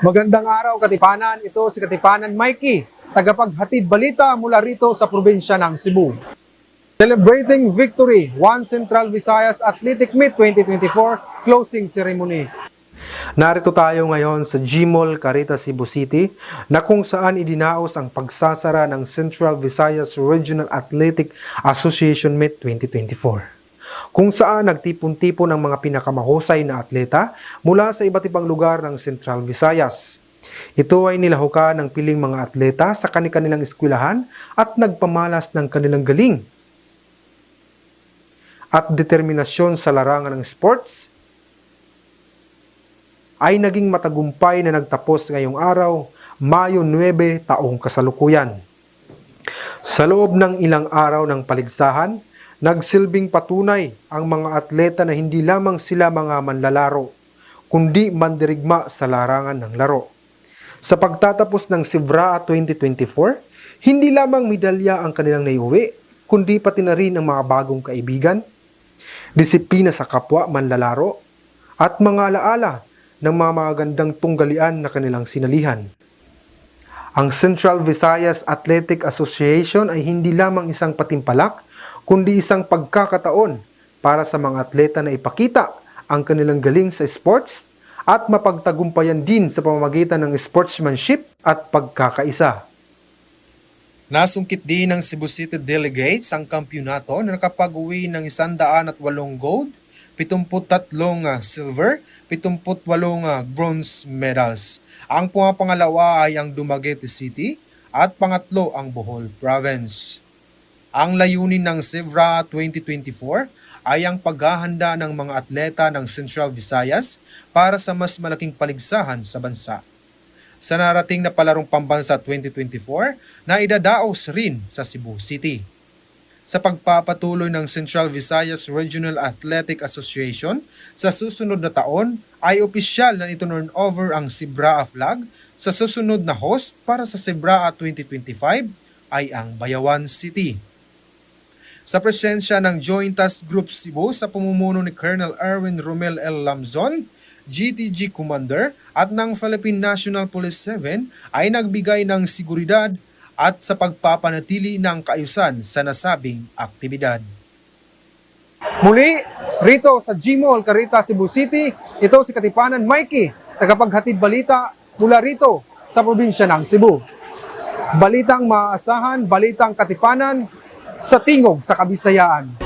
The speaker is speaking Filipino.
Magandang araw, Katipanan. Ito si Katipanan Mikey, tagapaghatid balita mula rito sa probinsya ng Cebu. Celebrating Victory, One Central Visayas Athletic Meet 2024 Closing Ceremony. Narito tayo ngayon sa Gmall, Carita, Cebu City na kung saan idinaos ang pagsasara ng Central Visayas Regional Athletic Association Meet 2024 kung saan nagtipon-tipon ang mga pinakamahusay na atleta mula sa iba't ibang lugar ng Central Visayas. Ito ay nilahukan ng piling mga atleta sa kanilang eskwelahan at nagpamalas ng kanilang galing at determinasyon sa larangan ng sports ay naging matagumpay na nagtapos ngayong araw, Mayo 9 taong kasalukuyan. Sa loob ng ilang araw ng paligsahan, nagsilbing patunay ang mga atleta na hindi lamang sila mga manlalaro, kundi mandirigma sa larangan ng laro. Sa pagtatapos ng Sivraa 2024, hindi lamang medalya ang kanilang naiuwi, kundi pati na rin ang mga bagong kaibigan, disiplina sa kapwa manlalaro, at mga alaala ng mga magagandang tunggalian na kanilang sinalihan. Ang Central Visayas Athletic Association ay hindi lamang isang patimpalak, kundi isang pagkakataon para sa mga atleta na ipakita ang kanilang galing sa sports at mapagtagumpayan din sa pamamagitan ng sportsmanship at pagkakaisa. Nasungkit din ng Cebu City Delegates ang kampyonato na nakapag-uwi ng 108 gold, 73 uh, silver, 78 uh, bronze medals. Ang pumapangalawa ay ang Dumaguete City at pangatlo ang Bohol Province. Ang layunin ng Sivra 2024 ay ang paghahanda ng mga atleta ng Central Visayas para sa mas malaking paligsahan sa bansa. Sa narating na palarong pambansa 2024 na idadaos rin sa Cebu City. Sa pagpapatuloy ng Central Visayas Regional Athletic Association sa susunod na taon ay opisyal na iturn over ang Sibraa flag sa susunod na host para sa Sibraa 2025 ay ang Bayawan City. Sa presensya ng Joint Task Group Cebu sa pamumuno ni Colonel Erwin Romel L. Lamzon, GTG Commander at ng Philippine National Police 7 ay nagbigay ng seguridad at sa pagpapanatili ng kaayusan sa nasabing aktibidad. Muli, rito sa Gmall, Carita, Cebu City, ito si Katipanan Mikey, tagapaghatid balita mula rito sa probinsya ng Cebu. Balitang maaasahan, balitang katipanan sa tingog sa Kabisayaan.